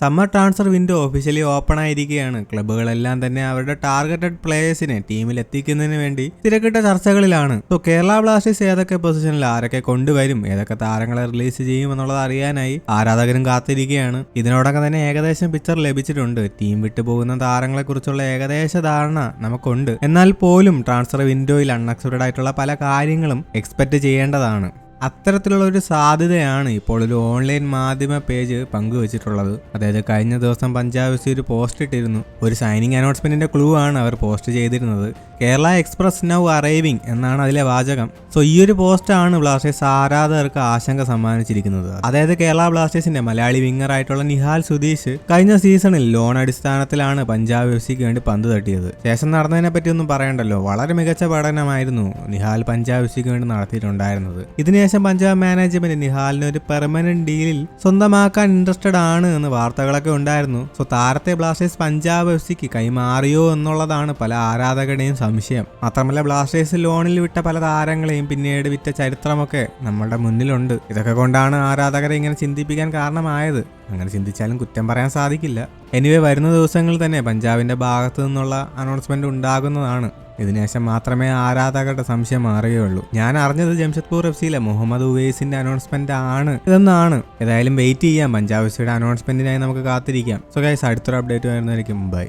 Summer transfer window officially open ആയിരിക്കുകയാണ്. ക്ലബ്ബുകളെല്ലാം തന്നെ അവരുടെ ടാർഗറ്റഡ് പ്ലേയേഴ്സിനെ ടീമിൽ എത്തിക്കുന്നതിന് വേണ്ടി തിരക്കിട്ട ചർച്ചകളിലാണ്. സോ കേരള ബ്ലാസ്റ്റേഴ്സ് ഏതൊക്കെ പൊസിഷനിൽ ആരൊക്കെ കൊണ്ടുവരും ഏതൊക്കെ താരങ്ങളെ റിലീസ് ചെയ്യും എന്നുള്ളത് അറിയാനായി ആരാധകരും കാത്തിരിക്കുകയാണ്. ഇതിനോടൊക്കെ തന്നെ ഏകദേശം പിക്ചർ ലഭിച്ചിട്ടുണ്ട്. ടീം വിട്ടുപോകുന്ന താരങ്ങളെക്കുറിച്ചുള്ള താരങ്ങളെ കുറിച്ചുള്ള ഏകദേശ ധാരണ നമുക്കുണ്ട്. എന്നാൽ പോലും ട്രാൻസ്ഫർ വിൻഡോയിൽ അൺഎക്സ്പെക്റ്റഡ് ആയിട്ടുള്ള പല കാര്യങ്ങളും എക്സ്പെക്ട് ചെയ്യേണ്ടതാണ്. അത്തരത്തിലുള്ള ഒരു സാധ്യതയാണ് ഇപ്പോൾ ഒരു ഓൺലൈൻ മാധ്യമ പേജ് പങ്കുവച്ചിട്ടുള്ളത്. അതായത് കഴിഞ്ഞ ദിവസം പഞ്ചാബ് ഒരു പോസ്റ്റ് ഇട്ടിരുന്നു. ഒരു സൈനിങ് അനൗൺസ്മെന്റിന്റെ ക്ലൂ ആണ് അവർ പോസ്റ്റ് ചെയ്തിരുന്നത്. കേരള എക്സ്പ്രസ് നൗ അറൈവിംഗ് എന്നാണ് അതിലെ വാചകം. സോ ഈ ഒരു പോസ്റ്റാണ് ബ്ലാസ്റ്റേഴ്സ് ആരാധകർക്ക് ആശങ്ക സമ്മാനിച്ചിരിക്കുന്നത്. അതായത് കേരള ബ്ലാസ്റ്റേഴ്സിന്റെ മലയാളി വിങ്ങർ ആയിട്ടുള്ള നിഹാൽ സുധീഷ് കഴിഞ്ഞ സീസണിൽ ലോൺ അടിസ്ഥാനത്തിലാണ് പഞ്ചാബ് എഫ് സിക്ക് വേണ്ടി പന്ത് തട്ടിയത്. ശേഷം നടന്നതിനെ പറ്റിയൊന്നും പറയണ്ടല്ലോ. വളരെ മികച്ച പഠനമായിരുന്നു നിഹാൽ പഞ്ചാബ് എഫ് സിക്ക് വേണ്ടി നടത്തിയിട്ടുണ്ടായിരുന്നത്. ഇതിനുശേഷം പഞ്ചാബ് മാനേജ്മെന്റ് നിഹാലിന് ഒരു പെർമനന്റ് ഡീലിൽ സ്വന്തമാക്കാൻ ഇൻട്രസ്റ്റഡ് ആണ് എന്ന് വാർത്തകളൊക്കെ ഉണ്ടായിരുന്നു. സോ താരത്തെ ബ്ലാസ്റ്റേഴ്സ് പഞ്ചാബ് എഫ് സിക്ക് കൈമാറിയോ എന്നുള്ളതാണ് പല ആരാധകരുടെയും സംശയം. മാത്രമല്ല ബ്ലാസ്റ്റേഴ്സ് ലോണിൽ വിട്ട പല താരങ്ങളെയും പിന്നീട് വിറ്റ ചരിത്രമൊക്കെ നമ്മളുടെ മുന്നിലുണ്ട്. ഇതൊക്കെ കൊണ്ടാണ് ആരാധകരെ ഇങ്ങനെ ചിന്തിപ്പിക്കാൻ കാരണമായത്. അങ്ങനെ ചിന്തിച്ചാലും കുറ്റം പറയാൻ സാധിക്കില്ല. എനിവേ വരുന്ന ദിവസങ്ങളിൽ തന്നെ പഞ്ചാബിന്റെ ഭാഗത്തു നിന്നുള്ള അനൗൺസ്മെന്റ് ഉണ്ടാകുന്നതാണ്. ഇതിനുശേഷം മാത്രമേ ആരാധകരുടെ സംശയം മാറുകയുള്ളൂ. ഞാൻ അറിഞ്ഞത് ജംഷഡ്പൂർ എഫ് സിയിലെ മുഹമ്മദ് ഉവൈസിന്റെ അനൗൺസ്മെന്റ് ആണ് ഇതെന്നാണ്. ഏതായാലും വെയിറ്റ് ചെയ്യാം. പഞ്ചാബ് എഫ് സിയുടെ അനൗൺസ്മെന്റിനായി നമുക്ക് കാത്തിരിക്കാം. സോ ഗൈസ് അടുത്തൊരു അപ്ഡേറ്റ് വരുന്നതായിരിക്കും. ബൈ